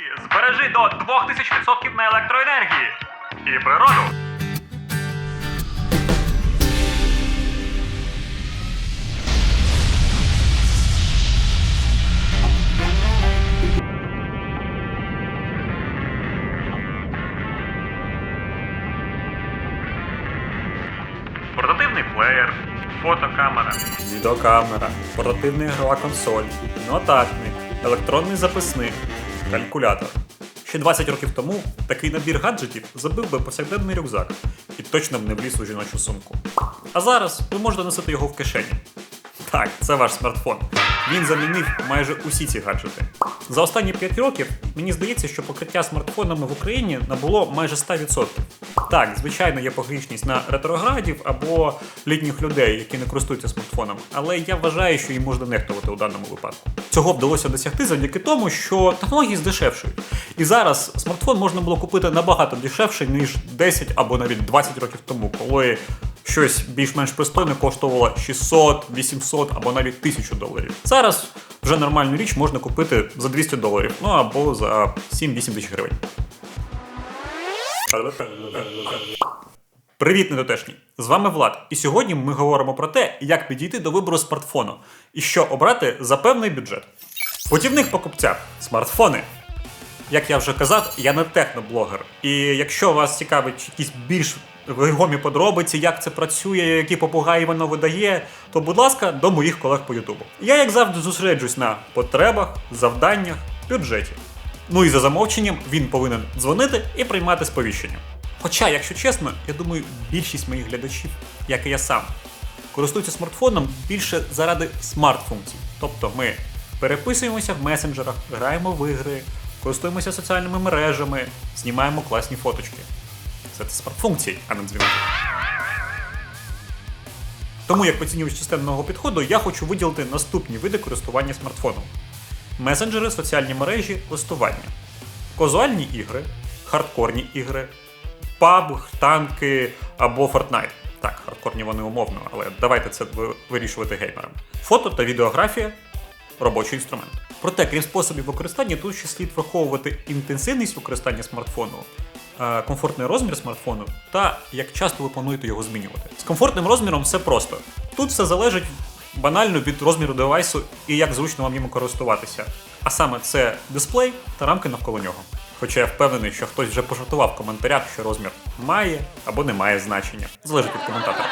Збережи до 2000% на електроенергії і природу. Портативний плеєр, фотокамера, відеокамера, портативна ігрова консоль, нотатник, електронний записник, калькулятор. Ще 20 років тому такий набір гаджетів забив би повсякденний рюкзак і точно б не вліз у жіночу сумку. А зараз ви можете носити його в кишені. Так, це ваш смартфон. Він замінив майже усі ці гаджети. За останні 5 років мені здається, що покриття смартфонами в Україні набуло майже 100%. Так, звичайно, є погрішність на ретроградів або літніх людей, які не користуються смартфоном, але я вважаю, що їм можна нехтувати у даному випадку. Цього вдалося досягти завдяки тому, що технології здешевшують. І зараз смартфон можна було купити набагато дешевше, ніж 10 або навіть 20 років тому, коли щось більш-менш пристойне коштувало 600, 800 або навіть 1000 доларів. Зараз вже нормальну річ можна купити за 200 доларів, ну або за 7-8 тисяч гривень. Привіт, недотешні! З вами Влад. І сьогодні ми говоримо про те, як підійти до вибору смартфону і що обрати за певний бюджет. Путівник покупця смартфони. Як я вже казав, я не техноблогер. І якщо вас цікавить якісь більш вагомі подробиці, як це працює, які попугаї воно видає, то будь ласка, до моїх колег по Ютубу. Я, як завжди, зосереджусь на потребах, завданнях, бюджеті. Ну і за замовченням він повинен дзвонити і приймати сповіщення. Хоча, якщо чесно, я думаю, більшість моїх глядачів, як і я сам, користуються смартфоном більше заради смарт-функцій. Тобто ми переписуємося в месенджерах, граємо в ігри, користуємося соціальними мережами, знімаємо класні фоточки. Це смарт-функції, а не дзвінки. Тому як поцінювач системного підходу, я хочу виділити наступні види користування смартфоном: месенджери, соціальні мережі, листування, казуальні ігри, хардкорні ігри, PUBG, танки або Fortnite. Так, хардкорні вони умовно, але давайте це вирішувати геймерам. Фото та відеографія робочий інструмент. Проте, крім способів використання, тут ще слід враховувати інтенсивність використання смартфону, е, комфортний розмір смартфону та як часто ви плануєте його змінювати. З комфортним розміром все просто. Тут все залежить банально від розміру девайсу і як зручно вам йому користуватися. А саме це дисплей та рамки навколо нього. Хоча я впевнений, що хтось вже пожартував в коментарях, що розмір має або не має значення. Залежить від коментатора.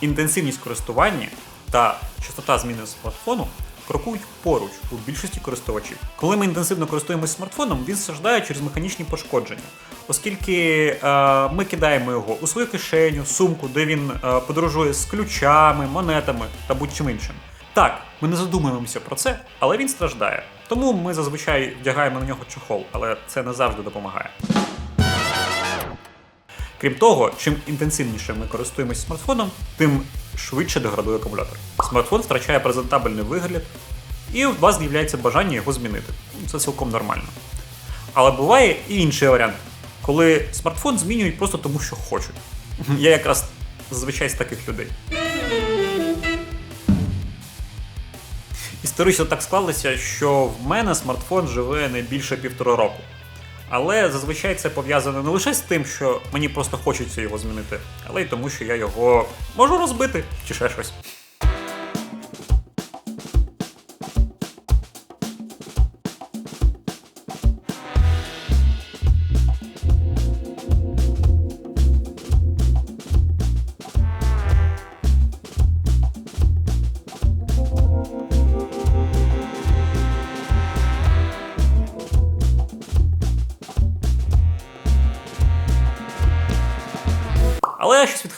Інтенсивність користування та частота зміни смартфону крокують поруч у більшості користувачів. Коли ми інтенсивно користуємося смартфоном, він страждає через механічні пошкодження, оскільки е, ми кидаємо його у свою кишеню, сумку, де він е, подорожує з ключами, монетами та будь-чим іншим. Так, ми не задумуємося про це, але він страждає. Тому ми зазвичай вдягаємо на нього чохол, але це не завжди допомагає. Крім того, чим інтенсивніше ми користуємося смартфоном, тим швидше деградує акумулятор. Смартфон втрачає презентабельний вигляд, і у вас з'являється бажання його змінити. Це цілком нормально. Але буває і інший варіант, коли смартфон змінюють просто тому, що хочуть. Я якраз зазвичай з таких людей. Історично так склалося, що в мене смартфон живе не більше півтора року. Але зазвичай це пов'язано не лише з тим, що мені просто хочеться його змінити, але й тому, що я його можу розбити чи ще щось.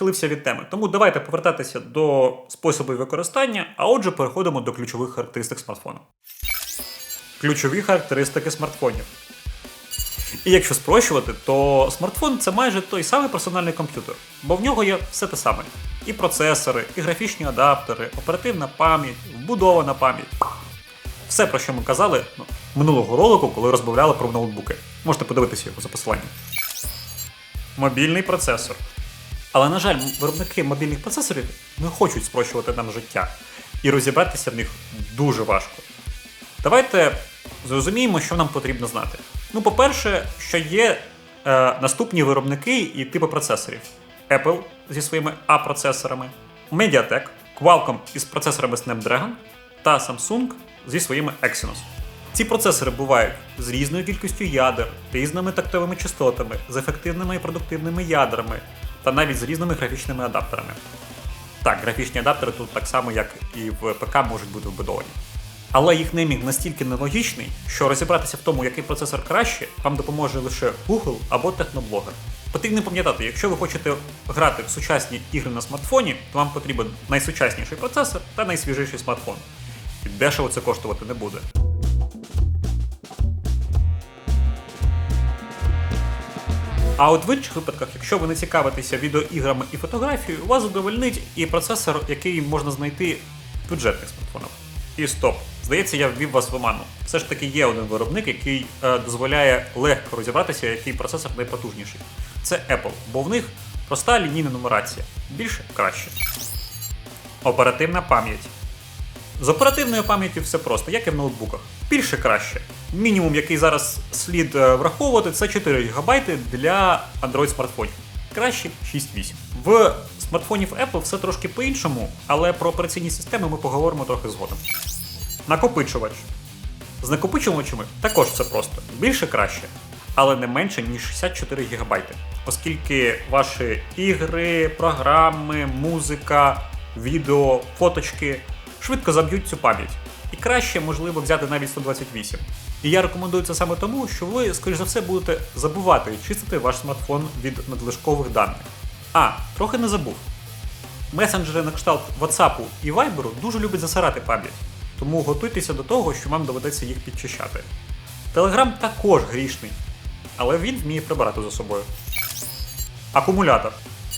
Відхилився від теми. Тому давайте повертатися до способів використання, а отже, переходимо до ключових характеристик смартфону. Ключові характеристики смартфонів. І якщо спрощувати, то смартфон це майже той самий персональний комп'ютер, бо в нього є все те саме: і процесори, і графічні адаптери, оперативна пам'ять, вбудована пам'ять. Все, про що ми казали ну, минулого ролику, коли розмовляли про ноутбуки. Можете подивитися його за посиланням. Мобільний процесор. Але, на жаль, виробники мобільних процесорів не хочуть спрощувати нам життя, і розібратися в них дуже важко. Давайте зрозуміємо, що нам потрібно знати. Ну, по-перше, що є е, наступні виробники і типи процесорів: Apple зі своїми A-процесорами, Mediatek, Qualcomm із процесорами Snapdragon та Samsung зі своїми Exynos. Ці процесори бувають з різною кількістю ядер, різними тактовими частотами, з ефективними і продуктивними ядрами та навіть з різними графічними адаптерами. Так, графічні адаптери тут так само, як і в ПК, можуть бути вбудовані. Але їх неймінг настільки нелогічний, що розібратися в тому, який процесор краще, вам допоможе лише Google або техноблогер. Потрібно пам'ятати, якщо ви хочете грати в сучасні ігри на смартфоні, то вам потрібен найсучасніший процесор та найсвіжіший смартфон. І дешево це коштувати не буде. А от в інших випадках, якщо ви не цікавитеся відеоіграми і фотографією, вас задовольнить і процесор, який можна знайти в бюджетних смартфонах. І стоп. Здається, я ввів вас в оману. Все ж таки є один виробник, який е, дозволяє легко розібратися, який процесор найпотужніший. Це Apple, бо в них проста лінійна нумерація. Більше краще. Оперативна пам'ять. З оперативною пам'яттю все просто, як і в ноутбуках. Більше краще. Мінімум, який зараз слід е, враховувати, це 4 ГБ для Android смартфонів. Краще 6-8. В смартфонів Apple все трошки по-іншому, але про операційні системи ми поговоримо трохи згодом. Накопичувач. З накопичувачами також все просто. Більше краще, але не менше, ніж 64 ГБ. Оскільки ваші ігри, програми, музика, відео, фоточки швидко заб'ють цю пам'ять. І краще, можливо, взяти навіть 128. І я рекомендую це саме тому, що ви, скоріш за все, будете забувати чистити ваш смартфон від надлишкових даних. А, трохи не забув. Месенджери на кшталт WhatsApp і Viber дуже люблять засирати пам'ять, тому готуйтеся до того, що вам доведеться їх підчищати. Telegram також грішний, але він вміє прибирати за собою. Акумулятор.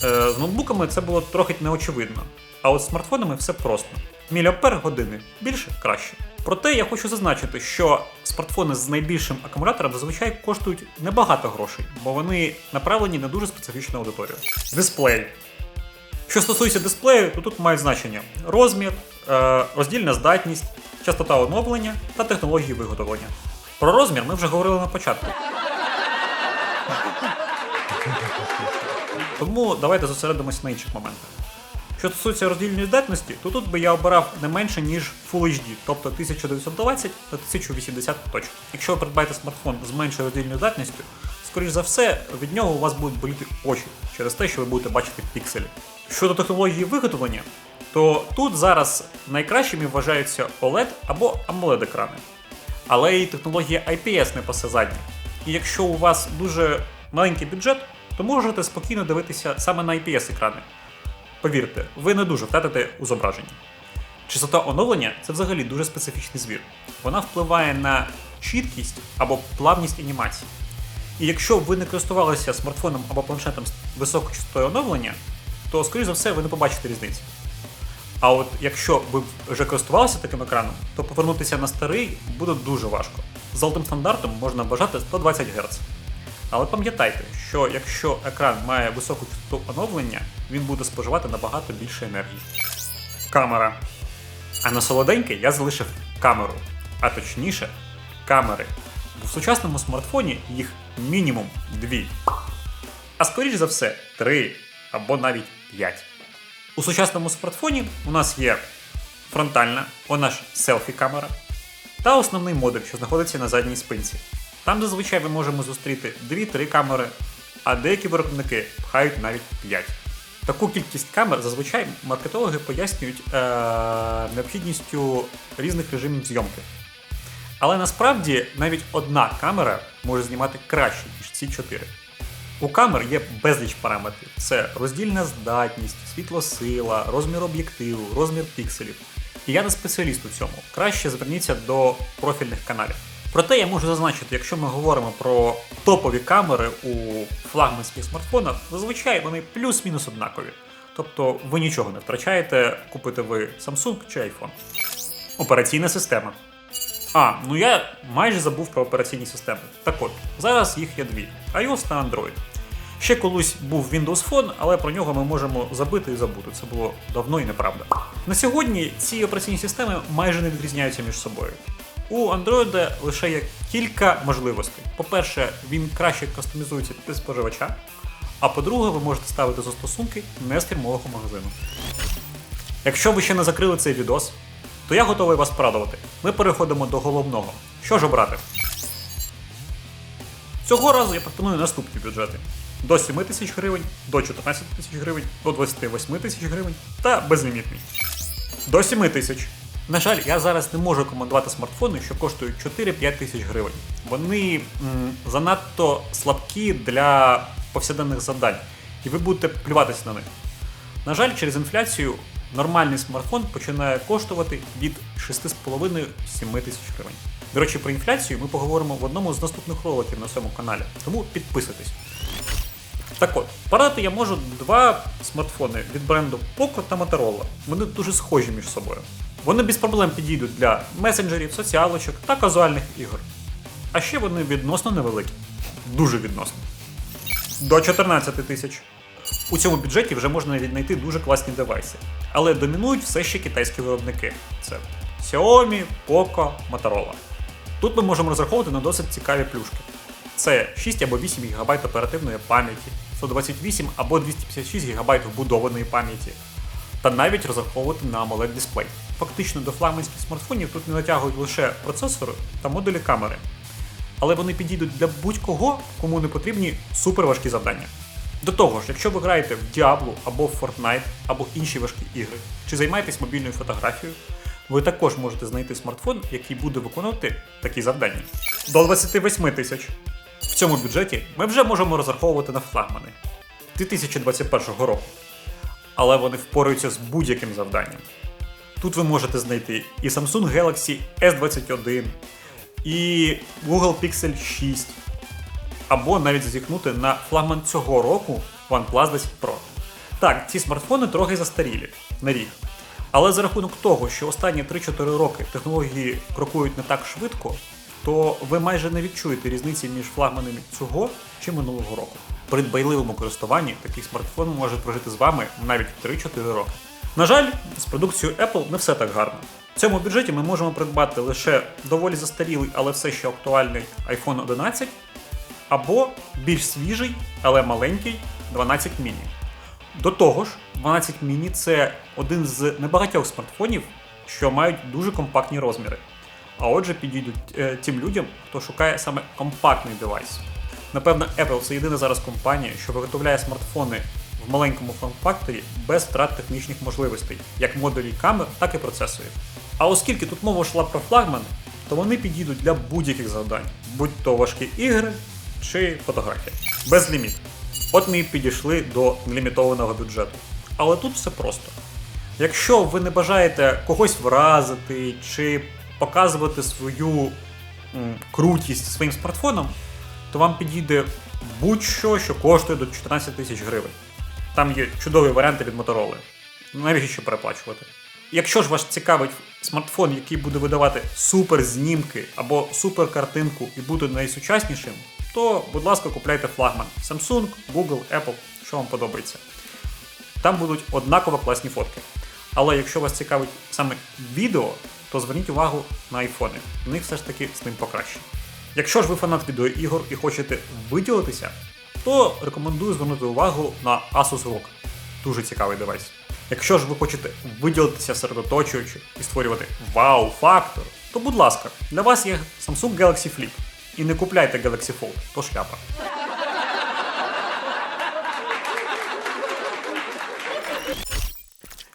Е, з ноутбуками це було трохи неочевидно, а от з смартфонами все просто. Міліампер години більше краще. Проте я хочу зазначити, що смартфони з найбільшим акумулятором зазвичай коштують небагато грошей, бо вони направлені на дуже специфічну аудиторію. Дисплей. Що стосується дисплею, то тут мають значення розмір, е, роздільна здатність, частота оновлення та технології виготовлення. Про розмір ми вже говорили на початку. Тому давайте зосередимося на інших моментах. Що стосується роздільної здатності, то тут би я обирав не менше, ніж Full HD, тобто 1920 на 1080 точок. Якщо ви придбаєте смартфон з меншою роздільною здатністю, скоріш за все, від нього у вас будуть боліти очі через те, що ви будете бачити пікселі. Щодо технології виготовлення, то тут зараз найкращими вважаються OLED або AMOLED екрани. Але і технологія IPS не пасе задні. І якщо у вас дуже маленький бюджет, то можете спокійно дивитися саме на IPS екрани. Повірте, ви не дуже втратите у зображенні. Частота оновлення це взагалі дуже специфічний звір. Вона впливає на чіткість або плавність анімації. І якщо ви не користувалися смартфоном або планшетом з високою частотою оновлення, то, скоріш за все, ви не побачите різниці. А от якщо ви вже користувалися таким екраном, то повернутися на старий буде дуже важко. Золотим стандартом можна бажати 120 Гц. Але пам'ятайте, що якщо екран має високу частоту оновлення, він буде споживати набагато більше енергії. Камера. А на солоденьке я залишив камеру, а точніше, камери. Бо в сучасному смартфоні їх мінімум дві. А скоріш за все, три або навіть п'ять. У сучасному смартфоні у нас є фронтальна, вона ж селфі-камера, та основний модуль, що знаходиться на задній спинці. Там зазвичай ми можемо зустріти 2-3 камери, а деякі виробники пхають навіть 5. Таку кількість камер зазвичай маркетологи пояснюють е- необхідністю різних режимів зйомки. Але насправді навіть одна камера може знімати краще, ніж ці 4. У камер є безліч параметрів: це роздільна здатність, світлосила, розмір об'єктиву, розмір пікселів. І я не спеціаліст у цьому. Краще зверніться до профільних каналів. Проте я можу зазначити, якщо ми говоримо про топові камери у флагманських смартфонах, зазвичай вони плюс-мінус однакові. Тобто ви нічого не втрачаєте, купите ви Samsung чи iPhone. Операційна система. А, ну я майже забув про операційні системи. Так от, зараз їх є дві: iOS та Android. Ще колись був Windows Phone, але про нього ми можемо забити і забути. Це було давно і неправда. На сьогодні ці операційні системи майже не відрізняються між собою. У Android лише є кілька можливостей. По-перше, він краще кастомізується під споживача. А по-друге, ви можете ставити застосунки не з фірмового магазину. Якщо ви ще не закрили цей відос, то я готовий вас порадувати. Ми переходимо до головного. Що ж обрати? Цього разу я пропоную наступні бюджети: до 7 тисяч гривень, до 14 тисяч гривень, до 28 тисяч гривень та безлімітний. До 7 тисяч. На жаль, я зараз не можу рекомендувати смартфони, що коштують 4-5 тисяч гривень. Вони м, занадто слабкі для повсякденних завдань, і ви будете плюватися на них. На жаль, через інфляцію нормальний смартфон починає коштувати від 6,5-7 тисяч гривень. До речі, про інфляцію ми поговоримо в одному з наступних роликів на цьому каналі, тому підписуйтесь. Так от, порадити я можу два смартфони від бренду Poco та Motorola. Вони дуже схожі між собою. Вони без проблем підійдуть для месенджерів, соціалочок та казуальних ігор. А ще вони відносно невеликі. Дуже відносно. До 14 тисяч. У цьому бюджеті вже можна віднайти дуже класні девайси. Але домінують все ще китайські виробники. Це Xiaomi, Poco, Motorola. Тут ми можемо розраховувати на досить цікаві плюшки. Це 6 або 8 ГБ оперативної пам'яті, 128 або 256 ГБ вбудованої пам'яті, та навіть розраховувати на amoled дисплей. Фактично до флагманських смартфонів тут не натягують лише процесори та модулі камери. Але вони підійдуть для будь-кого, кому не потрібні суперважкі завдання. До того ж, якщо ви граєте в Diablo або в Fortnite, або інші важкі ігри, чи займаєтесь мобільною фотографією, ви також можете знайти смартфон, який буде виконувати такі завдання. До 28 тисяч. В цьому бюджеті ми вже можемо розраховувати на флагмани 2021 року. Але вони впораються з будь-яким завданням. Тут ви можете знайти і Samsung Galaxy S21, і Google Pixel 6, або навіть зазіхнути на флагман цього року OnePlus 10 Pro. Так, ці смартфони трохи застарілі на рік. Але за рахунок того, що останні 3-4 роки технології крокують не так швидко, то ви майже не відчуєте різниці між флагманами цього чи минулого року. При дбайливому користуванні такий смартфон може прожити з вами навіть 3-4 роки. На жаль, з продукцією Apple не все так гарно. В цьому бюджеті ми можемо придбати лише доволі застарілий, але все ще актуальний iPhone 11 або більш свіжий, але маленький 12 mini. До того ж, 12 mini це один з небагатьох смартфонів, що мають дуже компактні розміри. А отже, підійдуть е, тим людям, хто шукає саме компактний девайс. Напевно, Apple це єдина зараз компанія, що виготовляє смартфони в маленькому форм-факторі без втрат технічних можливостей, як модулі камер, так і процесорів. А оскільки тут мова йшла про флагмани, то вони підійдуть для будь-яких завдань, будь то важкі ігри чи фотографія. Без ліміт. От ми і підійшли до лімітованого бюджету. Але тут все просто. Якщо ви не бажаєте когось вразити чи показувати свою м, крутість своїм смартфоном, то вам підійде будь-що, що коштує до 14 тисяч гривень. Там є чудові варіанти від Motorola. Навіщо переплачувати? Якщо ж вас цікавить смартфон, який буде видавати супер знімки або супер картинку і буде найсучаснішим, то, будь ласка, купляйте флагман Samsung, Google, Apple, що вам подобається. Там будуть однаково класні фотки. Але якщо вас цікавить саме відео, то зверніть увагу на айфони. У них все ж таки з ним покраще. Якщо ж ви фанат відеоігор і хочете виділитися, то рекомендую звернути увагу на Asus ROG. Дуже цікавий девайс. Якщо ж ви хочете виділитися серед оточуючих і створювати вау-фактор, то будь ласка, для вас є Samsung Galaxy Flip. І не купляйте Galaxy Fold, то шляпа.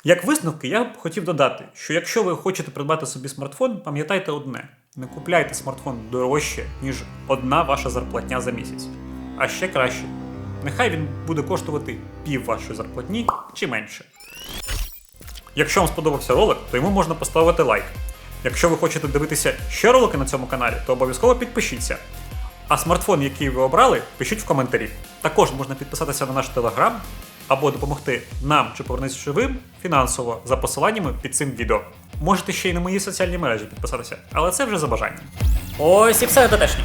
Як висновки, я б хотів додати, що якщо ви хочете придбати собі смартфон, пам'ятайте одне: не купляйте смартфон дорожче, ніж одна ваша зарплатня за місяць. А ще краще, нехай він буде коштувати пів вашої зарплатні чи менше. Якщо вам сподобався ролик, то йому можна поставити лайк. Якщо ви хочете дивитися ще ролики на цьому каналі, то обов'язково підпишіться. А смартфон, який ви обрали, пишіть в коментарі. Також можна підписатися на наш телеграм або допомогти нам чи повернутися живим фінансово за посиланнями під цим відео. Можете ще й на мої соціальні мережі підписатися, але це вже за бажанням. Ось і все дотешнє.